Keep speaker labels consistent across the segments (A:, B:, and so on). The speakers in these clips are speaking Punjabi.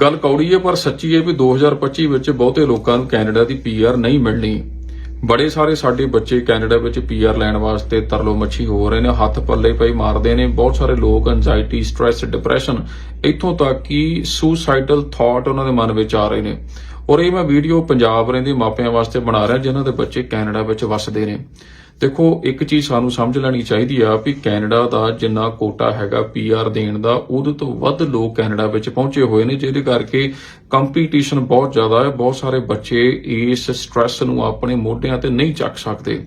A: ਗੱਲ ਕੌੜੀ ਹੈ, ਪਰ ਸੱਚੀ ਹੈ ਵੀ 2025 ਵਿੱਚ ਬਹੁਤੇ ਲੋਕਾਂ ਨੂੰ ਕੈਨੇਡਾ ਦੀ ਪੀਆਰ ਨਹੀਂ ਮਿਲਣੀ। ਬੜੇ ਸਾਰੇ ਸਾਡੇ ਬੱਚੇ ਕੈਨੇਡਾ ਵਿੱਚ ਪੀਆਰ ਲੈਣ ਵਾਸਤੇ ਤਰਲੋ ਮੱਛੀ ਹੋ ਰਹੇ ਨੇ, ਹੱਥ ਪੱਲੇ ਪਈ ਮਾਰਦੇ ਨੇ, ਬਹੁਤ ਸਾਰੇ ਲੋਕ ਐਂਜ਼ਾਇਟੀ ਸਟ੍ਰੈਸ ਡਿਪਰੈਸ਼ਨ ਇੱਥੋਂ ਤੱਕ ਕਿ ਸੁਸਾਈਡਲ ਥਾਟ ਉਹਨਾਂ ਦੇ ਮਨ ਵਿੱਚ ਆ ਰਹੇ ਨੇ। ਔਰ ਇਹ ਮੈਂ ਵੀਡੀਓ ਪੰਜਾਬ ਰਹਿੰਦੇ ਮਾਪਿਆਂ ਵਾਸਤੇ ਬਣਾ ਰਿਹਾ, ਜਿਨ੍ਹਾਂ ਦੇ ਬੱਚੇ ਕੈਨੇਡਾ ਵਿੱਚ ਵੱਸਦੇ ਨੇ। ਦੇਖੋ, ਇੱਕ ਚੀਜ਼ ਸਾਨੂੰ ਸਮਝ ਲੈਣੀ ਚਾਹੀਦੀ ਆ ਵੀ ਕੈਨੇਡਾ ਦਾ ਜਿੰਨਾ ਕੋਟਾ ਹੈਗਾ ਪੀਆਰ ਦੇਣ ਦਾ, ਉਹਦੇ ਤੋਂ ਵੱਧ ਲੋਕ ਕੈਨੇਡਾ ਵਿੱਚ ਪਹੁੰਚੇ ਹੋਏ ਨੇ, ਜਿਹਦੇ ਕਰਕੇ ਕੰਪੀਟੀਸ਼ਨ ਬਹੁਤ ਜ਼ਿਆਦਾ ਹੈ, ਬਹੁਤ ਸਾਰੇ ਬੱਚੇ ਇਸ ਸਟ੍ਰੈਸ ਨੂੰ ਆਪਣੇ ਮੋਢਿਆਂ ਤੇ ਨਹੀਂ ਚੱਕ ਸਕਦੇ।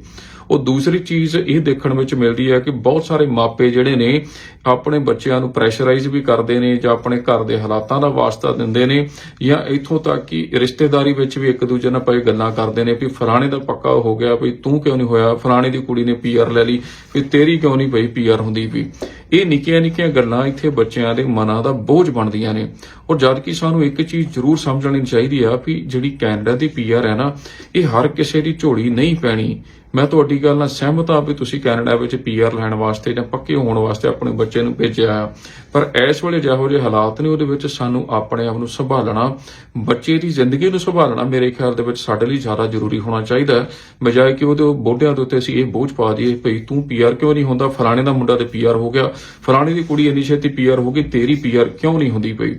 A: ਉਹ ਦੂਸਰੀ ਚੀਜ਼ ਇਹ ਦੇਖਣ ਵਿੱਚ ਮਿਲਦੀ ਹੈ ਕਿ ਬਹੁਤ ਸਾਰੇ ਮਾਪੇ ਜਿਹੜੇ ਨੇ ਆਪਣੇ ਬੱਚਿਆਂ ਨੂੰ ਪ੍ਰੈਸ਼ਰਾਈਜ਼ ਵੀ ਕਰਦੇ ਨੇ ਜਾਂ ਆਪਣੇ ਘਰ ਦੇ ਹਾਲਾਤਾਂ ਦਾ ਵਾਸਤਾ ਦਿੰਦੇ ਨੇ ਜਾਂ ਇੱਥੋਂ ਤੱਕ ਕਿ ਰਿਸ਼ਤੇਦਾਰੀ ਵਿੱਚ ਵੀ ਇੱਕ ਦੂਜੇ ਨਾਲ ਪਏ ਗੱਲਾਂ ਕਰਦੇ ਨੇ ਵੀ ਫਲਾਣੇ ਦਾ ਪੱਕਾ ਹੋ ਗਿਆ ਵੀ ਤੂੰ ਕਿਉਂ ਨਹੀਂ ਹੋਇਆ? ਫਲਾਣੇ ਦੀ ਕੁੜੀ ਨੇ ਪੀਆਰ ਲੈ ਲਈ ਵੀ ਤੇਰੀ ਕਿਉਂ ਨਹੀਂ ਪਈ? ਪੀਆਰ ਹੁੰਦੀ ਵੀ। ਇਹ ਨਿੱਕੀਆਂ ਨਿੱਕੀਆਂ ਗੱਲਾਂ ਇੱਥੇ ਬੱਚਿਆਂ ਦੇ ਮਨਾਂ ਦਾ ਬੋਝ ਬਣਦੀਆਂ ਨੇ। ਔਰ ਜਦ ਕਿ ਸਾਨੂੰ ਇੱਕ ਚੀਜ਼ ਜ਼ਰੂਰ ਸਮਝ ਸਮਝਣੀ ਚਾਹੀਦੀ ਆ ਵੀ ਜਿਹੜੀ ਕੈਨੇਡਾ ਦੀ ਪੀਆਰ ਹੈ ਨਾ, ਇਹ ਹਰ ਕਿਸੇ ਦੀ ਝੋਲੀ ਨਹੀਂ ਪੈਣੀ। ਮੈਂ ਤੁਹਾਡੀ ਗੱਲ ਨਾਲ ਸਹਿਮਤ ਹਾਂ ਵੀ ਤੁਸੀਂ ਕੈਨੇਡਾ ਵਿੱਚ ਪੀਆਰ ਲੈਣ ਵਾਸਤੇ ਜਾਂ ਪੱਕੇ ਹੋਣ ਵਾਸਤੇ ਆਪਣੇ ਬੱਚੇ ਨੂੰ ਭੇਜਿਆ ਆ। ਪਰ ਇਸ ਵੇਲੇ ਜਿਹੋ ਜਿਹੇ ਹਾਲਾਤ ਨੇ, ਉਹਦੇ ਵਿੱਚ ਸਾਨੂੰ ਆਪਣੇ ਆਪ ਨੂੰ ਸੰਭਾਲਣਾ, ਬੱਚੇ ਦੀ ਜ਼ਿੰਦਗੀ ਨੂੰ ਸੰਭਾਲਣਾ ਮੇਰੇ ਖਿਆਲ ਦੇ ਵਿੱਚ ਸਾਡੇ ਲਈ ਜ਼ਿਆਦਾ ਜ਼ਰੂਰੀ ਹੋਣਾ ਚਾਹੀਦਾ ਬਜਾਏ ਕਿ ਉਹਦੇ ਬੋਢਿਆਂ ਦੇ ਉੱਤੇ ਅਸੀਂ ਇਹ ਬੋਝ ਪਾ ਦਈਏ, ਭਈ ਤੂੰ ਪੀਆਰ ਕਿਉਂ ਨਹੀਂ ਹੁੰਦਾ? ਫਲਾਣੇ ਦਾ ਮੁੰਡਾ ਤੇ ਪੀਆਰ ਹੋ ਗਿਆ। ਫਲਾਣੇ ਦੀ ਕੁੜੀ ਇੰਨੀ ਛੇਤੀ ਪੀਆਰ ਹੋ ਗਈ ਤੇਰੀ ਪੀਆਰ ਕਿਉਂ ਨਹੀਂ ਹੁੰਦੀ ਪਈ?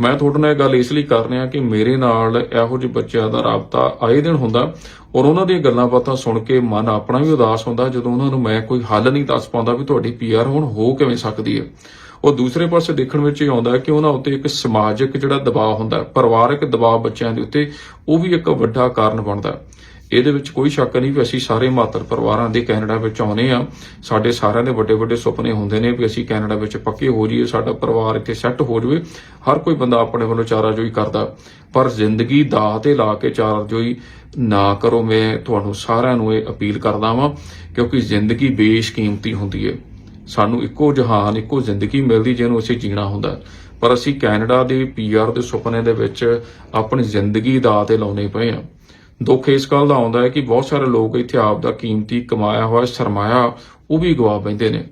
A: ਮੈਂ ਤੁਹਾਡੇ ਨਾਲ ਇਹ ਗੱਲ ਇਸ ਲਈ ਕਰ ਰਿਹਾ ਕਿ ਮੇਰੇ ਨਾਲ ਇਹੋ ਜਿਹੇ ਬੱਚਿਆਂ ਦਾ ਰਾਬਤਾ ਆਏ ਦਿਨ ਹੁੰਦਾ ਔਰ ਉਹਨਾਂ ਦੀਆਂ ਗੱਲਾਂ ਬਾਤਾਂ ਸੁਣ ਕੇ ਮਨ ਆਪਣਾ ਵੀ ਉਦਾਸ ਹੁੰਦਾ ਜਦੋਂ ਉਹਨਾਂ ਨੂੰ ਮੈਂ ਕੋਈ ਹੱਲ ਨਹੀਂ ਦੱਸ ਪਾਉਂਦਾ ਵੀ ਤੁਹਾਡੀ ਪੀਆਰ ਹੁਣ ਹੋ ਕਿਵੇਂ ਸਕਦੀ ਹੈ। ਉਹ ਦੂਸਰੇ ਪਾਸੇ ਦੇਖਣ ਵਿੱਚ ਇਹ ਆਉਂਦਾ ਕਿ ਉਹਨਾਂ ਉੱਤੇ ਇੱਕ ਸਮਾਜਿਕ ਜਿਹੜਾ ਦਬਾਅ ਹੁੰਦਾ, ਪਰਿਵਾਰਕ ਦਬਾਅ ਬੱਚਿਆਂ ਦੇ ਉੱਤੇ, ਉਹ ਵੀ ਇੱਕ ਵੱਡਾ ਕਾਰਨ ਬਣਦਾ। ਇਹਦੇ ਵਿੱਚ ਕੋਈ ਸ਼ੱਕ ਨਹੀਂ ਵੀ ਅਸੀਂ ਸਾਰੇ ਮਾਤਰ ਪਰਿਵਾਰਾਂ ਦੇ ਕੈਨੇਡਾ ਵਿੱਚ ਆਉਨੇ ਆ ਸਾਡੇ ਸਾਰਿਆਂ ਦੇ ਵੱਡੇ ਵੱਡੇ ਸੁਪਨੇ ਹੁੰਦੇ ਨੇ ਵੀ ਅਸੀਂ ਕੈਨੇਡਾ ਵਿੱਚ ਪੱਕੇ ਹੋ ਜਾਈਏ, ਸਾਡਾ ਪਰਿਵਾਰ ਇੱਥੇ ਸੈੱਟ ਹੋ ਜਾਵੇ। ਹਰ ਕੋਈ ਬੰਦਾ ਆਪਣੇ ਵੱਲੋਂ ਚਾਰਾਜੋਈ ਕਰਦਾ। ਪਰ ਜ਼ਿੰਦਗੀ ਦਾਅ ਤੇ ਲਾ ਕੇ ਚਾਰਾ ਜੋਈ ਨਾ ਕਰੋ, ਮੈਂ ਤੁਹਾਨੂੰ ਸਾਰਿਆਂ ਨੂੰ ਇਹ ਅਪੀਲ ਕਰਦਾ ਵਾਂ, ਕਿਉਂਕਿ ਜ਼ਿੰਦਗੀ ਬੇਸ਼ਕੀਮਤੀ ਹੁੰਦੀ ਹੈ ਸਾਨੂੰ ਇੱਕੋ ਜਹਾਨ, ਇੱਕੋ ਜ਼ਿੰਦਗੀ ਮਿਲਦੀ ਜਿਹਨੂੰ ਅਸੀਂ ਜੀਣਾ ਹੁੰਦਾ। ਪਰ ਅਸੀਂ ਕੈਨੇਡਾ ਦੇ ਪੀਆਰ ਦੇ ਸੁਪਨੇ ਦੇ ਵਿੱਚ ਆਪਣੀ ਜ਼ਿੰਦਗੀ ਦਾ ਤੇ ਲਾਉਣੇ ਪਏ ਆ ਦੁੱਖ ਇਸ ਗੱਲ ਦਾ ਆਉਂਦਾ ਹੈ ਕਿ ਬਹੁਤ ਸਾਰੇ ਲੋਕ ਇੱਥੇ ਆਪ ਦਾ ਕੀਮਤੀ ਕਮਾਇਆ ਹੋਇਆ, ਸਰਮਾਇਆ ਉਹ ਵੀ ਗਵਾ ਬੈਂਦੇ ਨੇ।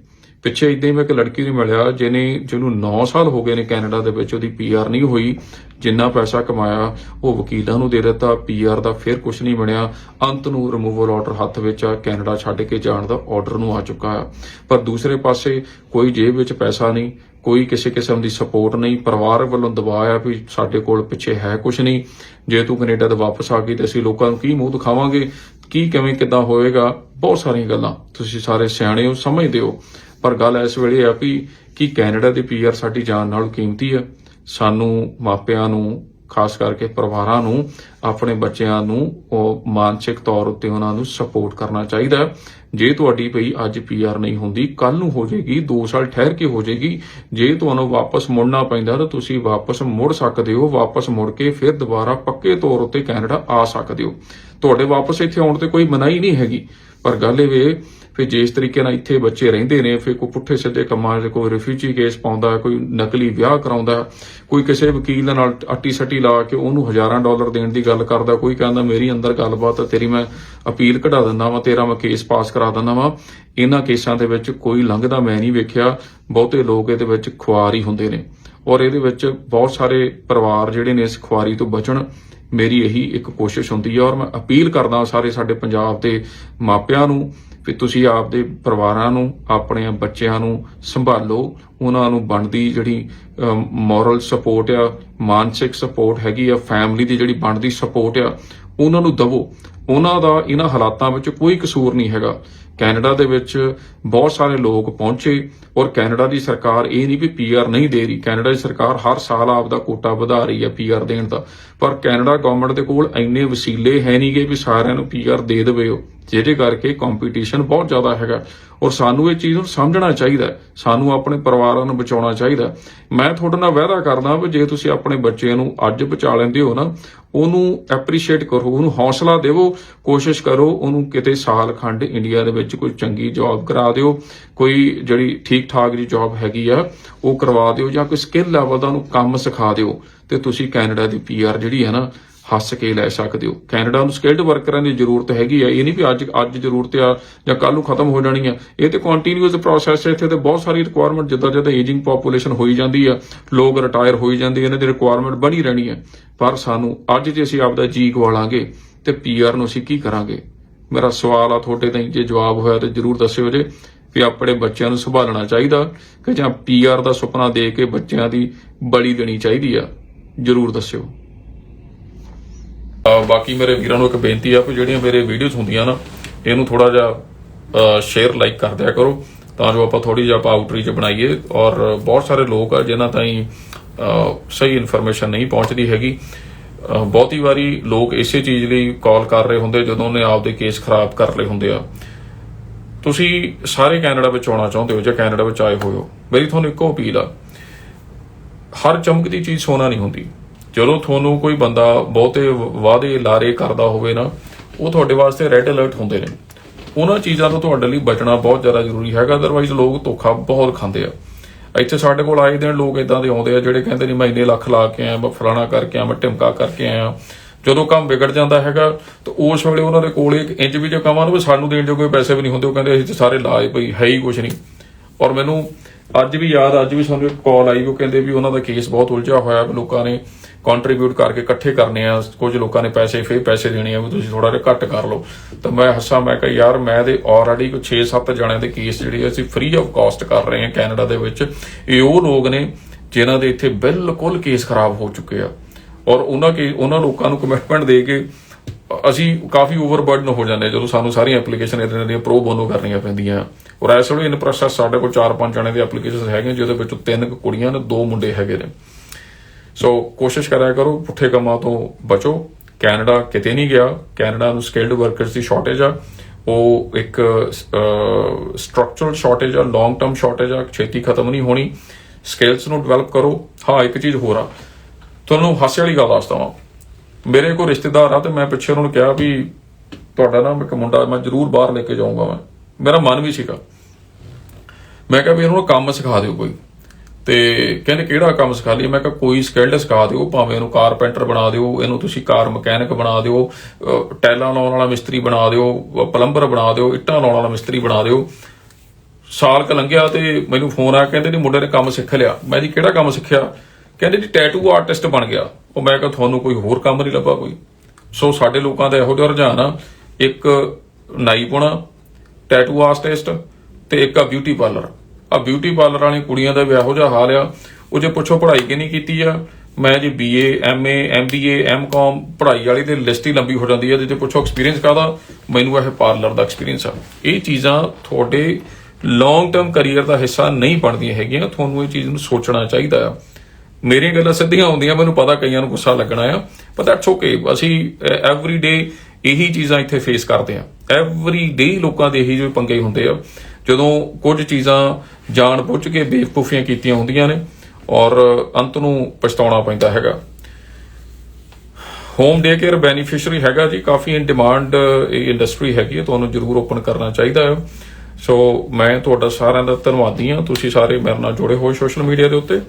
A: ਪਿੱਛੇ ਇਦਾਂ ਹੀ ਮੈਂ ਇੱਕ ਲੜਕੀ ਨੂੰ ਮਿਲਿਆ ਜਿਹਨੇ, ਜਿਹਨੂੰ 9 ਸਾਲ ਹੋ ਗਏ ਨੇ ਕੈਨੇਡਾ ਦੇ ਵਿੱਚ, ਉਹਦੀ ਪੀਆਰ ਨਹੀਂ ਹੋਈ, ਜਿੰਨਾ ਪੈਸਾ ਕਮਾਇਆ ਉਹ ਵਕੀਲਾਂ ਨੂੰ ਦੇ ਦਿੱਤਾ ਪੀਆਰ ਦਾ ਫਿਰ ਕੁਝ ਨਹੀਂ ਬਣਿਆ। ਅੰਤ ਨੂੰ ਰਿਮੂਵਲ ਆਰਡਰ ਹੱਥ ਵਿੱਚ ਆ, ਕੈਨੇਡਾ ਛੱਡ ਕੇ ਜਾਣ ਦਾ ਆਰਡਰ ਨੂੰ ਆ ਚੁੱਕਾ ਆ। ਪਰ ਦੂਸਰੇ ਪਾਸੇ ਕੋਈ ਜੇਬ ਵਿੱਚ ਪੈਸਾ ਨਹੀਂ ਕੋਈ ਕਿਸੇ ਕਿਸਮ ਦੀ ਸਪੋਰਟ ਨਹੀਂ, ਪਰਿਵਾਰ ਵੱਲੋਂ ਦਬਾਅ ਆ ਵੀ ਸਾਡੇ ਕੋਲ ਪਿੱਛੇ ਹੈ ਕੁਝ ਨਹੀਂ। ਜੇ ਤੂੰ ਕੈਨੇਡਾ ਤੋਂ ਵਾਪਸ ਆ ਗਈ ਤੇ ਅਸੀਂ ਲੋਕਾਂ ਨੂੰ ਕੀ ਮੂੰਹ ਦਿਖਾਵਾਂਗੇ? ਕੀ ਕਿਵੇਂ ਕਿੱਦਾਂ ਹੋਏਗਾ? ਬਹੁਤ ਸਾਰੀਆਂ ਗੱਲਾਂ। ਤੁਸੀਂ ਸਾਰੇ ਸਿਆਣੇ ਹੋ, ਸਮਝਦੇ ਹੋ। ਪਰ ਗੱਲ ਇਸ ਵੇਲੇ ਆ ਵੀ ਕੀ ਕੈਨੇਡਾ ਦੀ ਪੀਆਰ ਸਾਡੀ ਜਾਨ ਨਾਲੋਂ ਕੀਮਤੀ ਆ। ਸਾਨੂੰ ਮਾਪਿਆਂ ਨੂੰ ਖਾਸ ਕਰਕੇ ਪਰਿਵਾਰਾਂ ਨੂੰ, ਆਪਣੇ ਬੱਚਿਆਂ ਨੂੰ ਉਹ ਮਾਨਸਿਕ ਤੌਰ ਉੱਤੇ ਉਹਨਾਂ ਨੂੰ ਸਪੋਰਟ ਕਰਨਾ ਚਾਹੀਦਾ ਜੇ ਤੁਹਾਡੀ ਪਈ ਅੱਜ ਪੀਆਰ ਨਹੀਂ ਹੁੰਦੀ ਕੱਲ ਨੂੰ ਹੋ ਜਾਏਗੀ 2 ਸਾਲ ਠਹਿਰ ਕੇ ਹੋ ਜਾਏਗੀ। ਜੇ ਤੁਹਾਨੂੰ ਵਾਪਸ ਮੁੜਨਾ ਪੈਂਦਾ ਤਾਂ ਤੁਸੀਂ ਵਾਪਸ ਮੁੜ ਸਕਦੇ ਹੋ, ਵਾਪਸ ਮੁੜ ਕੇ ਫਿਰ ਦੁਬਾਰਾ ਪੱਕੇ ਤੌਰ ਉੱਤੇ ਕੈਨੇਡਾ ਆ ਸਕਦੇ ਹੋ। ਤੁਹਾਡੇ ਵਾਪਸ ਇੱਥੇ ਆਉਣ ਤੇ ਕੋਈ ਮਨਾਹੀ ਨਹੀਂ ਹੈਗੀ। ਪਰ ਗੱਲ ਇਹ ਵੇ ਫਿਰ ਜਿਸ ਤਰੀਕੇ ਨਾਲ ਇੱਥੇ ਬੱਚੇ ਰਹਿੰਦੇ ਨੇ, ਫਿਰ ਕੋਈ ਪੁੱਠੇ ਸਿੱਧੇ ਕੰਮਾਂ 'ਚ ਕੋਈ ਰਿਫਿਊਜੀ ਕੇਸ ਪਾਉਂਦਾ, ਕੋਈ ਨਕਲੀ ਵਿਆਹ ਕਰਾਉਂਦਾ, ਕੋਈ ਕਿਸੇ ਵਕੀਲ ਨਾਲ ਅੱਟੀ ਸੱਟੀ ਲਾ ਕੇ ਉਹਨੂੰ ਹਜ਼ਾਰਾਂ ਡਾਲਰ ਦੇਣ ਦੀ ਗੱਲ ਕਰਦਾ, ਕੋਈ ਕਹਿੰਦਾ, ਮੇਰੀ ਅੰਦਰ ਗੱਲਬਾਤ ਆ, ਤੇਰੀ ਮੈਂ ਅਪੀਲ ਕਢਾ ਦਿੰਦਾ ਵਾਂ, ਤੇਰਾ ਮੈਂ ਕੇਸ ਪਾਸ ਕਰਾ ਦਿੰਦਾ ਵਾਂ। ਇਹਨਾਂ ਕੇਸਾਂ ਦੇ ਵਿੱਚ ਕੋਈ ਲੰਘਦਾ ਮੈਂ ਨਹੀਂ ਵੇਖਿਆ, ਬਹੁਤੇ ਲੋਕ ਇਹਦੇ ਵਿੱਚ ਖੁਆਰ ਹੀ ਹੁੰਦੇ ਨੇ। ਔਰ ਇਹਦੇ ਵਿੱਚ ਬਹੁਤ ਸਾਰੇ ਪਰਿਵਾਰ ਜਿਹੜੇ ਨੇ ਇਸ ਖੁਆਰੀ ਤੋਂ ਬਚਣ, ਮੇਰੀ ਇਹੀ ਇੱਕ ਕੋਸ਼ਿਸ਼ ਹੁੰਦੀ ਹੈ ਔਰ ਮੈਂ ਅਪੀਲ ਕਰਦਾ ਸਾਰੇ ਸਾਡੇ ਪੰਜਾਬ ਦੇ ਮਾਪਿਆਂ ਨੂੰ ਵੀ ਤੁਸੀਂ ਆਪਦੇ ਪਰਿਵਾਰਾਂ ਨੂੰ ਆਪਣੇ ਬੱਚਿਆਂ ਨੂੰ ਸੰਭਾਲੋ। ਉਹਨਾਂ ਨੂੰ ਬਣਦੀ ਜਿਹੜੀ ਮੋਰਲ ਸਪੋਰਟ ਆ, ਮਾਨਸਿਕ ਸਪੋਰਟ ਹੈਗੀ ਆ ਫੈਮਿਲੀ ਦੀ ਜਿਹੜੀ ਬਣਦੀ ਸਪੋਰਟ ਆ, ਉਹਨਾਂ ਨੂੰ ਦਵੋ। ਉਹਨਾਂ ਦਾ ਇਹਨਾਂ ਹਾਲਾਤਾਂ ਵਿੱਚ ਕੋਈ ਕਸੂਰ ਨਹੀਂ ਹੈਗਾ। ਕੈਨੇਡਾ ਦੇ ਵਿੱਚ ਬਹੁਤ ਸਾਰੇ ਲੋਕ ਪਹੁੰਚੇ ਔਰ ਕੈਨੇਡਾ ਦੀ ਸਰਕਾਰ ਇਹ ਨਹੀਂ ਵੀ ਪੀਆਰ ਨਹੀਂ ਦੇ ਰਹੀ। ਕੈਨੇਡਾ ਦੀ ਸਰਕਾਰ ਹਰ ਸਾਲ ਆਪਦਾ ਕੋਟਾ ਵਧਾ ਰਹੀ ਹੈ ਪੀਆਰ ਦੇਣ ਦਾ। ਪਰ ਕੈਨੇਡਾ ਗਵਰਨਮੈਂਟ ਦੇ ਕੋਲ ਇੰਨੇ ਵਸੀਲੇ ਹੈ ਨਹੀਂਗੇ ਵੀ ਸਾਰਿਆਂ ਨੂੰ ਪੀਆਰ ਦੇ ਦੇਵੇ ਜਿਹਦੇ ਕਰਕੇ ਕੰਪੀਟੀਸ਼ਨ ਬਹੁਤ ਜ਼ਿਆਦਾ ਹੈਗਾ। ਔਰ ਸਾਨੂੰ ਇਹ ਚੀਜ਼ ਨੂੰ ਸਮਝਣਾ ਚਾਹੀਦਾ ਸਾਨੂੰ ਆਪਣੇ ਪਰਿਵਾਰਾਂ ਨੂੰ ਬਚਾਉਣਾ ਚਾਹੀਦਾ ਮੈਂ ਤੁਹਾਡੇ ਨਾਲ ਵਾਅਦਾ ਕਰਦਾ ਵੀ ਜੇ ਤੁਸੀਂ ਆਪਣੇ ਬੱਚੇ ਨੂੰ ਅੱਜ ਬਚਾ ਲੈਂਦੇ ਹੋ ਨਾ, ਉਹਨੂੰ ਐਪਰੀਸ਼ੀਏਟ ਕਰੋ, ਉਹਨੂੰ ਹੌਸਲਾ ਦੇਵੋ, ਕੋਸ਼ਿਸ਼ ਕਰੋ, ਉਹਨੂੰ ਕਿਤੇ ਸਾਲ ਖੰਡ ਇੰਡੀਆ ਦੇ ਵਿੱਚ ਕੋਈ ਚੰਗੀ ਜੌਬ ਕਰਾ ਦਿਓ, ਕੋਈ ਜਿਹੜੀ ਠੀਕ ਠਾਕ ਜੀ ਜੌਬ ਹੈਗੀ ਆ, ਉਹ ਕਰਵਾ ਦਿਓ ਜਾਂ ਕੋਈ ਸਕਿੱਲ ਲੈਵਲ ਦਾ ਉਹਨੂੰ ਕੰਮ ਸਿਖਾ ਦਿਓ। ਤੇ ਤੁਸੀਂ ਕੈਨੇਡਾ ਦੀ ਪੀਆਰ ਜਿਹੜੀ ਹੈ ਨਾ ਹੱਸ ਕੇ ਲੈ ਸਕਦੇ ਹੋ ਕੈਨੇਡਾ ਨੂੰ ਸਕਿਲਡ ਵਰਕਰਾਂ ਦੀ ਜ਼ਰੂਰਤ ਹੈਗੀ ਆ। ਇਹ ਨਹੀਂ ਵੀ ਅੱਜ ਅੱਜ ਜ਼ਰੂਰਤ ਆ ਜਾਂ ਕੱਲ ਨੂੰ ਖਤਮ ਹੋ ਜਾਣੀ ਆ। ਇਹ ਤੇ ਕੰਟੀਨਿਊਸ ਪ੍ਰੋਸੈਸ ਹੈ ਇੱਥੇ ਤੇ ਬਹੁਤ ਸਾਰੀ ਰਿਕੁਆਇਰਮੈਂਟ ਜਿੱਦਾਂ ਜਿੱਦਾਂ ਏਜਿੰਗ ਪੋਪੂਲੇਸ਼ਨ ਹੋਈ ਜਾਂਦੀ ਆ, ਲੋਕ ਰਿਟਾਇਰ ਹੋਈ ਜਾਂਦੇ ਇਹਨਾਂ ਦੀ ਰਿਕੁਆਇਰਮੈਂਟ ਬਣੀ ਰਹਿਣੀ ਹੈ ਪਰ ਸਾਨੂੰ ਅੱਜ ਜੇ ਅਸੀਂ ਆਪਦਾ ਜੀ ਗਵਾਲਾਂਗੇ ਤੇ ਪੀਆਰ ਨੂੰ ਅਸੀਂ ਕੀ ਕਰਾਂਗੇ? ਮੇਰਾ ਸਵਾਲ ਆ ਤੁਹਾਡੇ ਤਾਈਂ। ਜੇ ਜਵਾਬ ਹੋਇਆ ਤੇ ਜਰੂਰ ਦੱਸਿਓ ਜੇ ਵੀ ਆਪਣੇ ਬੱਚਿਆਂ ਨੂੰ ਸੰਭਾਲਣਾ ਚਾਹੀਦਾ ਕਿ ਜਾਂ ਪੀਆਰ ਦਾ ਸੁਪਨਾ ਦੇ ਕੇ ਬੱਚਿਆਂ ਦੀ ਬਲੀ ਦੇਣੀ ਚਾਹੀਦੀ ਆ। ਜਰੂਰ ਦੱਸਿਓ। ਬਾਕੀ ਮੇਰੇ ਵੀਰਾਂ ਨੂੰ ਇੱਕ ਬੇਨਤੀ ਆ ਕਿ ਜਿਹੜੀਆਂ ਮੇਰੇ ਵੀਡੀਓਜ਼ ਹੁੰਦੀਆਂ ਨਾ, ਇਹਨੂੰ ਥੋੜਾ ਜਿਹਾ ਸ਼ੇਅਰ ਲਾਈਕ ਕਰ ਦਿਆ ਕਰੋ, ਤਾਂ ਜੋ ਆਪਾਂ ਥੋੜੀ ਜਿਹਾ ਆਪਾਂ ਆਊਟਰੀਚ ਬਣਾਈਏ ਔਰ ਬਹੁਤ ਸਾਰੇ ਲੋਕ ਆ ਜਿਨ੍ਹਾਂ ਤਾਈਂ ਸਹੀ ਇਨਫੋਰਮੇਸ਼ਨ ਨਹੀਂ ਪਹੁੰਚਦੀ ਹੈਗੀ। ਬਹੁਤੀ ਵਾਰੀ ਲੋਕ ਇਸੇ ਚੀਜ਼ ਲਈ ਕਾਲ ਕਰ ਰਹੇ ਹੁੰਦੇ ਜਦੋਂ ਉਹਨੇ ਆਪਦੇ ਕੇਸ ਖਰਾਬ ਕਰ ਲਏ ਹੁੰਦੇ ਆ। ਤੁਸੀਂ ਸਾਰੇ ਕੈਨੇਡਾ ਵਿੱਚ ਆਉਣਾ ਚਾਹੁੰਦੇ ਹੋ ਜਾਂ ਕੈਨੇਡਾ ਵਿੱਚ ਆਏ ਹੋਏ ਹੋ? ਮੇਰੀ ਤੁਹਾਨੂੰ ਇੱਕੋ ਅਪੀਲ ਆ। ਹਰ ਚਮਕਦੀ ਚੀਜ਼ ਸੋਨਾ ਨਹੀਂ ਹੁੰਦੀ। ਜਦੋਂ ਤੁਹਾਨੂੰ ਕੋਈ ਬੰਦਾ ਬਹੁਤੇ ਵਾਅਦੇ ਲਾਰੇ ਕਰਦਾ ਹੋਵੇ ਨਾ, ਉਹ ਤੁਹਾਡੇ ਵਾਸਤੇ ਰੈੱਡ ਅਲਰਟ ਹੁੰਦੇ ਨੇ। ਉਹਨਾਂ ਚੀਜ਼ਾਂ ਤੋਂ ਤੁਹਾਡੇ ਲਈ ਬਚਣਾ ਬਹੁਤ ਜ਼ਿਆਦਾ ਜ਼ਰੂਰੀ ਹੈਗਾ ਅਦਰਵਾਈਜ਼ ਲੋਕ ਧੋਖਾ ਬਹੁਤ ਖਾਂਦੇ ਆ। ਇੱਥੇ ਸਾਡੇ ਕੋਲ ਆਏ ਦਿਨ ਲੋਕ ਇਦਾਂ ਦੇ ਆਉਂਦੇ ਆ, ਜਿਹੜੇ ਕਹਿੰਦੇ ਨੇ, ਮੈਂ ਇੰਨੇ ਲੱਖ ਲਾ ਕੇ ਆਇਆ, ਮੈਂ ਫਲਾਣਾ ਕਰਕੇ ਆਇਆ, ਮੈਂ ਢਿਮਕਾ ਕਰਕੇ ਆਇਆ। ਜਦੋਂ ਕੰਮ ਵਿਗੜ ਜਾਂਦਾ ਹੈਗਾ, ਤਾਂ ਉਸ ਵੇਲੇ ਉਹਨਾਂ ਦੇ ਕੋਲ ਇੱਕ ਇੰਚ ਵੀ ਜੇ ਕਮਾਂ ਨੂੰ ਵੀ ਸਾਨੂੰ ਦੇਣ ਜੋ ਕੋਈ ਪੈਸੇ ਵੀ ਨਹੀਂ ਹੁੰਦੇ, ਉਹ ਕਹਿੰਦੇ, ਅਸੀਂ ਤਾਂ ਸਾਰੇ ਲਾਏ ਪਈ ਹੈ ਹੀ ਕੁਝ ਨਹੀਂ। ਔਰ ਮੈਨੂੰ ਅੱਜ ਵੀ ਯਾਦ ਅੱਜ ਵੀ ਸਾਨੂੰ ਇੱਕ ਕਾਲ ਆਈ, ਉਹ ਕਹਿੰਦੇ ਵੀ ਉਹਨਾਂ ਦਾ ਕੇਸ ਬਹੁਤ ਉਲਝਿਆ ਹੋਇਆ, ਵੀ ਲੋਕਾਂ ਨੇ ਕੰਟਰੀਬਿਊਟ ਕਰਕੇ ਇਕੱਠੇ ਕਰਨੇ ਆ, ਕੁਝ ਲੋਕਾਂ ਨੇ ਪੈਸੇ, ਫੇਰ ਪੈਸੇ ਦੇਣੇ ਆ, ਵੀ ਤੁਸੀਂ ਥੋੜਾ ਜਿਹਾ ਘੱਟ ਕਰ ਲਓ। ਤਾਂ ਮੈਂ ਹੱਸਾ, ਮੈਂ ਕਿਹਾ, ਯਾਰ, ਮੈਂ ਦੇ ਆਲਰੇਡੀ ਕੋਈ 6-7 ਜਣਿਆਂ ਦੇ ਕੇਸ ਜਿਹੜੇ ਅਸੀਂ ਫ੍ਰੀ ਆਫ ਕਾਸਟ ਕਰ ਰਹੇ ਹਾਂ ਕੈਨੇਡਾ ਦੇ ਵਿੱਚ। ਇਹ ਉਹ ਲੋਕ ਨੇ ਜਿਨ੍ਹਾਂ ਦੇ ਇੱਥੇ ਬਿਲਕੁਲ ਕੇਸ ਖਰਾਬ ਹੋ ਚੁੱਕੇ ਆ। ਔਰ ਉਹਨਾਂ ਕੇ, ਉਹਨਾਂ ਲੋਕਾਂ ਨੂੰ ਕਮਿਟਮੈਂਟ ਦੇ ਕੇ ਅਸੀਂ ਕਾਫੀ ਓਵਰਬਰਡਨ ਹੋ ਜਾਂਦੇ ਹਾਂ ਜਦੋਂ ਸਾਨੂੰ ਸਾਰੀਆਂ ਐਪਲੀਕੇਸ਼ਨ ਇਹਨਾਂ ਦੀਆਂ ਪ੍ਰੋ ਬੋਨੋ ਕਰਨੀਆਂ ਪੈਂਦੀਆਂ। ਔਰ ਇਸ ਵੇਲੇ ਇਨ ਪ੍ਰੋਸੈਸ ਸਾਡੇ ਕੋਲ 4-5 ਜਣੇ ਦੀ ਐਪਲੀਕੇਸ਼ਨਸ ਹੈਗੇ ਜਿਹਦੇ ਵਿੱਚੋਂ ਤਿੰਨ ਕੁੜੀਆਂ ਨੇ, ਦੋ ਮੁੰਡੇ ਹੈਗੇ ਨੇ। ਸੋ ਕੋਸ਼ਿਸ਼ ਕਰਿਆ ਕਰੋ, ਪੁੱਠੇ ਕੰਮਾਂ ਤੋਂ ਬਚੋ। ਕੈਨੇਡਾ ਕਿਤੇ ਨਹੀਂ ਗਿਆ। ਕੈਨੇਡਾ ਨੂੰ ਸਕਿਲਡ ਵਰਕਰਸ ਦੀ ਸ਼ਾਰਟੇਜ ਆ। ਉਹ ਇੱਕ ਸਟਰਕਚਰਲ ਸ਼ਾਰਟੇਜ ਆ ਲੌਂਗ ਟਰਮ ਸ਼ਾਰਟੇਜ ਆ, ਛੇਤੀ ਖਤਮ ਨਹੀਂ ਹੋਣੀ। ਸਕਿਲਸ ਨੂੰ ਡਿਵੈਲਪ ਕਰੋ। ਹਾਂ, ਇੱਕ ਚੀਜ਼ ਹੋਰ ਆ। ਤੁਹਾਨੂੰ ਹਾਸੇ ਵਾਲੀ ਗੱਲ ਦੱਸਦਾ ਵਾਂ। ਮੇਰੇ ਕੋਲ ਰਿਸ਼ਤੇਦਾਰ ਆ ਤੇ ਮੈਂ ਪਿੱਛੇ ਉਹਨਾਂ ਨੂੰ ਕਿਹਾ ਵੀ ਤੁਹਾਡਾ ਨਾ ਇੱਕ ਮੁੰਡਾ ਮੈਂ ਜ਼ਰੂਰ ਬਾਹਰ ਲੈ ਕੇ ਜਾਊਂਗਾ ਮੈਂ। ਮੇਰਾ ਮਨ ਵੀ ਸੀਗਾ। ਮੈਂ ਕਿਹਾ ਵੀ ਇਹਨਾਂ ਨੂੰ ਕੰਮ ਸਿਖਾ ਦਿਓ ਕੋਈ। ਤੇ ਕਹਿੰਦੇ ਕਿਹੜਾ ਕੰਮ ਸਿਖਾ ਲਈਏ? ਮੈਂ ਕਿਹਾ ਕੋਈ ਸਕਿਲਡ ਸਿਖਾ ਦਿਓ, ਭਾਵੇਂ ਇਹਨੂੰ ਕਾਰਪੈਂਟਰ ਬਣਾ ਦਿਓ, ਇਹਨੂੰ ਤੁਸੀਂ ਕਾਰ ਮਕੈਨਿਕ ਬਣਾ ਦਿਓ, ਅਹ ਟੈਲਾਂ ਲਾਉਣ ਵਾਲਾ ਮਿਸਤਰੀ ਬਣਾ ਦਿਓ ਪਲੰਬਰ ਬਣਾ ਦਿਓ, ਇੱਟਾਂ ਲਾਉਣ ਵਾਲਾ ਮਿਸਤਰੀ ਬਣਾ ਦਿਓ। ਸਾਲ ਕ ਲੰਘਿਆ ਤੇ ਮੈਨੂੰ ਫੋਨ ਆਇਆ, ਕਹਿੰਦੇ ਜੀ ਮੁੰਡੇ ਨੇ ਕੰਮ ਸਿੱਖ ਲਿਆ। ਮੈਂ ਜੀ ਕਿਹੜਾ ਕੰਮ ਸਿੱਖਿਆ? ਕਹਿੰਦੇ ਜੀ ਟੈਟੂ ਆਰਟਿਸਟ ਬਣ ਗਿਆ। ਉਹ ਮੈਂ ਕਿਹਾ ਤੁਹਾਨੂੰ ਕੋਈ ਹੋਰ ਕੰਮ ਨਹੀਂ ਲੱਭਾ ਕੋਈ। ਸੋ ਸਾਡੇ ਲੋਕਾਂ ਦਾ ਇਹੋ ਜਿਹਾ ਰੁਝਾਨ ਆ। ਇੱਕ ਨਾਈ ਪੁਣਾ ਟੈਟੂ ਆਰਟਿਸਟ ਤੇ ਇੱਕ ਆ ਬਿਊਟੀ ਪਾਰਲਰ ਆ ਬਿਊਟੀ ਪਾਰਲਰ ਵਾਲੀ ਕੁੜੀਆਂ ਦਾ ਵੀ ਇਹੋ ਜਿਹਾ ਹਾਲ ਆ। ਉਹ ਜੇ ਪੁੱਛੋ ਪੜ੍ਹਾਈ ਕਿ ਨਹੀਂ ਕੀਤੀ ਆ? ਮੈਂ ਜੀ ਬੀਏ ਐਮਏ ਐਮਬੀਏ ਐਮਕਾਮ ਪੜ੍ਹਾਈ ਵਾਲੀ ਤੇ ਲਿਸਟ ਹੀ ਲੰਬੀ ਹੋ ਜਾਂਦੀ ਹੈ ਜੇ ਪੁੱਛੋ ਐਕਸਪੀਰੀਅੰਸ ਕਾਦਾ ਮੈਨੂੰ ਇਹ ਪਾਰਲਰ ਦਾ ਐਕਸਪੀਰੀਅੰਸ ਆ। ਇਹ ਚੀਜ਼ਾਂ ਤੁਹਾਡੇ ਲੌਂਗ ਟਰਮ ਕੈਰੀਅਰ ਦਾ ਹਿੱਸਾ ਨਹੀਂ ਬਣਦੀਆਂ ਹੈਗੀਆਂ। ਤੁਹਾਨੂੰ ਇਹ ਚੀਜ਼ ਨੂੰ ਸੋਚਣਾ ਚਾਹੀਦਾ ਆ। ਮੇਰੀਆਂ ਗੱਲਾਂ ਸਿੱਧੀਆਂ ਹੁੰਦੀਆਂ, ਮੈਨੂੰ ਪਤਾ ਕਈਆਂ ਨੂੰ ਗੁੱਸਾ ਲੱਗਣਾ ਆ ਪਰ ਦੈਟਸ ਓਕੇ ਅਸੀਂ ਐਵਰੀ ਡੇ ਇਹੀ ਚੀਜ਼ਾਂ ਇੱਥੇ ਫੇਸ ਕਰਦੇ ਆ ਐਵਰੀ ਡੇ ਲੋਕਾਂ ਦੇ ਇਹੀ ਜਿਹੇ ਪੰਗੇ ਹੁੰਦੇ ਆ। ਜਦੋਂ ਕੁਝ ਚੀਜ਼ਾਂ ਜਾਣ ਬੁੱਝ ਕੇ ਬੇਵਕੂਫੀਆਂ ਕੀਤੀਆਂ ਹੁੰਦੀਆਂ ਨੇ, ਔਰ ਅੰਤ ਨੂੰ ਪਛਤਾਉਣਾ ਪੈਂਦਾ ਹੈਗਾ। ਹੋਮ ਡੇ ਕੇਅਰ ਬੈਨੀਫੀਸ਼ੀਅਰੀ ਹੈਗਾ ਜੀ, ਕਾਫੀ ਇਨ ਡਿਮਾਂਡ ਇਹ ਇੰਡਸਟਰੀ ਹੈਗੀ ਹੈ ਤੁਹਾਨੂੰ ਜਰੂਰ ਓਪਨ ਕਰਨਾ ਚਾਹੀਦਾ ਹੈ ਸੋ ਮੈਂ ਤੁਹਾਡਾ ਸਾਰਿਆਂ ਦਾ ਧੰਨਵਾਦੀ ਹਾਂ। ਤੁਸੀਂ ਸਾਰੇ ਮੇਰੇ ਨਾਲ ਜੁੜੇ ਹੋਏ ਸੋਸ਼ਲ ਮੀਡੀਆ ਦੇ ਉੱਤੇ।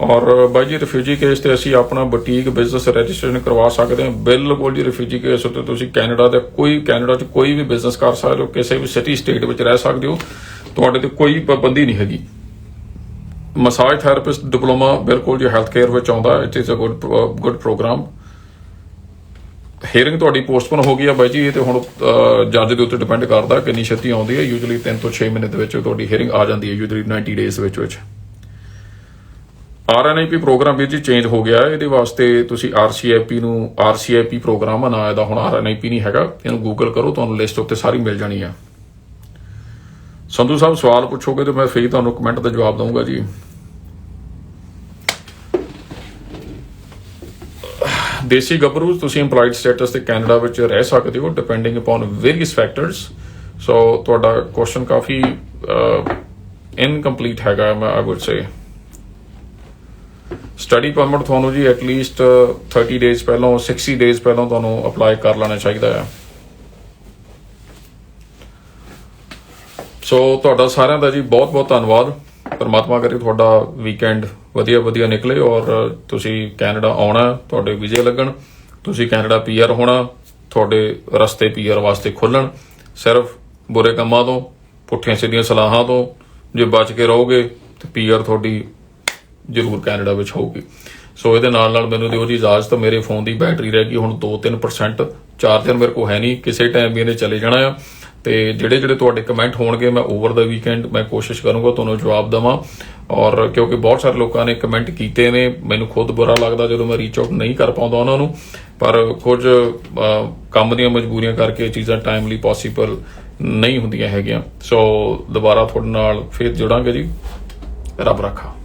A: ਔਰ ਬਾਈ ਜੀ ਰਿਫਿਊਜੀ ਕੇਸ ਤੇ ਅਸੀਂ ਆਪਣਾ ਬੁਟੀਕ ਬਿਜ਼ਨਸ ਰਜਿਸਟ੍ਰੇਸ਼ਨ ਕਰਵਾ ਸਕਦੇ ਹਾਂ। ਬਿਲਕੁਲ ਜੀ ਰਿਫਿਊਜੀ ਕੇਸ ਉੱਤੇ ਤੁਸੀਂ ਕੈਨੇਡਾ ਦੇ ਕੋਈ ਕੈਨੇਡਾ 'ਚ ਕੋਈ ਵੀ ਬਿਜ਼ਨਸ ਕਰ ਸਕਦੇ ਹੋ, ਕਿਸੇ ਵੀ ਸਿਟੀ ਸਟੇਟ ਵਿੱਚ ਰਹਿ ਸਕਦੇ ਹੋ। ਤੁਹਾਡੇ ਤੇ ਕੋਈ ਪਾਬੰਦੀ ਨਹੀਂ ਹੈਗੀ। ਮਸਾਜ ਥੈਰੇਪਿਸਟ ਡਿਪਲੋਮਾ ਬਿਲਕੁਲ ਜੀ ਹੈਲਥ ਕੇਅਰ ਵਿੱਚ ਆਉਂਦਾ it is a good good programme hearing ਤੁਹਾਡੀ ਪੋਸਟਪੋਨ ਹੋ ਗਈ ਆ ਬਾਈ ਜੀ, ਇਹ ਤੇ ਹੁਣ ਜੱਜ ਦੇ ਉੱਤੇ ਡਿਪੈਂਡ ਕਰਦਾ ਕਿੰਨੀ ਛੇਤੀ ਆਉਂਦੀ ਹੈ। ਯੂਜੂਅਲੀ 3 ਤੋਂ 6 ਮਹੀਨੇ ਦੇ ਵਿੱਚ ਤੁਹਾਡੀ ਹੇਅਰਿੰਗ ਆ ਜਾਂਦੀ ਹੈ ਯੂਜੂਅਲੀ 90 ਡੇਜ਼ ਵਿੱਚ ਵਿੱਚ। ਆਰਐਨਆਈਪੀ ਪ੍ਰੋਗਰਾਮ ਵੀਰ ਜੀ ਚੇਂਜ ਹੋ ਗਿਆ ਇਹਦੇ ਵਾਸਤੇ ਤੁਸੀਂ ਆਰਸੀਆਈਪੀ ਨੂੰ ਆਰਸੀਆਈਪੀ ਪ੍ਰੋਗਰਾਮ ਆ, ਨਾ ਇਹਦਾ ਹੁਣ ਆਰਐਨਆਈਪੀ ਨਹੀਂ ਹੈਗਾ। ਇਹਨੂੰ ਗੂਗਲ ਕਰੋ, ਤੁਹਾਨੂੰ ਲਿਸਟ ਉੱਤੇ ਸਾਰੀ ਮਿਲ ਜਾਣੀ ਆ। ਸੰਧੂ ਸਾਹਿਬ, ਸਵਾਲ ਪੁੱਛੋਗੇ ਤੇ ਮੈਂ ਫੇਰ ਤੁਹਾਨੂੰ ਕਮੈਂਟ ਦਾ ਜਵਾਬ ਦਊਂਗਾ ਜੀ। ਦੇਸੀ ਗੱਭਰੂ, ਤੁਸੀਂ EMPLOYED ਸਟੇਟਸ ਤੇ ਕੈਨੇਡਾ ਵਿੱਚ ਰਹਿ ਸਕਦੇ ਹੋ depending upon various factors so ਤੁਹਾਡਾ ਕੁਐਸਚਨ ਕਾਫੀ ਇਨਕੰਪਲੀਟ ਹੈਗਾ ਮੈਂ I would say study permit ਤੁਹਾਨੂੰ ਜੀ ਐਟ ਲੀਸਟ 30 ਡੇਜ਼ ਪਹਿਲਾਂ 60 ਡੇਜ਼ ਪਹਿਲਾਂ ਤੁਹਾਨੂੰ ਅਪਲਾਈ ਕਰ ਲੈਣਾ ਚਾਹੀਦਾ ਹੈ ਸੋ ਤੁਹਾਡਾ ਸਾਰਿਆਂ ਦਾ ਜੀ ਬਹੁਤ ਬਹੁਤ ਧੰਨਵਾਦ। ਪਰਮਾਤਮਾ ਕਰੇ ਤੁਹਾਡਾ ਵੀਕਐਂਡ ਵਧੀਆ ਵਧੀਆ ਨਿਕਲੇ ਔਰ ਤੁਸੀਂ ਕੈਨੇਡਾ ਆਉਣਾ, ਤੁਹਾਡੇ ਵੀਜ਼ੇ ਲੱਗਣ, ਤੁਸੀਂ ਕੈਨੇਡਾ ਪੀਆਰ ਹੋਣਾ, ਤੁਹਾਡੇ ਰਸਤੇ ਪੀਆਰ ਵਾਸਤੇ ਖੁੱਲਣ। ਸਿਰਫ ਬੁਰੇ ਕੰਮਾਂ ਤੋਂ, ਪੁੱਠੀਆਂ ਸਿੱਧੀਆਂ ਸਲਾਹਾਂ ਤੋਂ ਜੇ ਬਚ ਕੇ ਰਹੋਗੇ ਤੇ ਪੀਆਰ ਤੁਹਾਡੀ ਜ਼ਰੂਰ ਕੈਨੇਡਾ ਵਿੱਚ ਹੋਊਗੀ। ਸੋ ਇਹਦੇ ਨਾਲ ਨਾਲ ਮੈਨੂੰ ਦਿਓ ਜੀ ਇਜਾਜ਼ਤ ਮੇਰੇ ਫੋਨ ਦੀ ਬੈਟਰੀ ਰਹਿ ਗਈ, ਹੁਣ 2-3% ਚਾਰਜਰ ਮੇਰੇ ਕੋਲ ਹੈ ਨਹੀਂ, ਕਿਸੇ ਟਾਈਮ ਵੀ ਇਹਨੇ ਚਲੇ ਜਾਣਾ ਆ। ਤੇ ਜਿਹੜੇ ਜਿਹੜੇ ਤੁਹਾਡੇ ਕਮੈਂਟ ਹੋਣਗੇ, ਮੈਂ ਓਵਰ ਦਾ ਵੀਕਐਂਡ ਮੈਂ ਕੋਸ਼ਿਸ਼ ਕਰੂੰਗਾ ਤੁਹਾਨੂੰ ਜਵਾਬ ਦੇਵਾਂ। ਔਰ ਕਿਉਂਕਿ ਬਹੁਤ ਸਾਰੇ ਲੋਕਾਂ ਨੇ ਕਮੈਂਟ ਕੀਤੇ ਨੇ, ਮੈਨੂੰ ਖੁਦ ਬੁਰਾ ਲੱਗਦਾ ਜਦੋਂ ਮੈਂ ਰੀਚ ਆਊਟ ਨਹੀਂ ਕਰ ਪਾਉਂਦਾ ਉਹਨਾਂ ਨੂੰ। ਪਰ ਕੁਝ ਕੰਮ ਦੀਆਂ ਮਜਬੂਰੀਆਂ ਕਰਕੇ ਇਹ ਚੀਜ਼ਾਂ ਟਾਈਮਲੀ ਪੋਸੀਬਲ ਨਹੀਂ ਹੁੰਦੀਆਂ ਹੈਗੀਆਂ। ਸੋ ਦੁਬਾਰਾ ਤੁਹਾਡੇ ਨਾਲ ਫੇਰ ਜੁੜਾਂਗੇ ਜੀ। ਰੱਬ ਰੱਖਾ।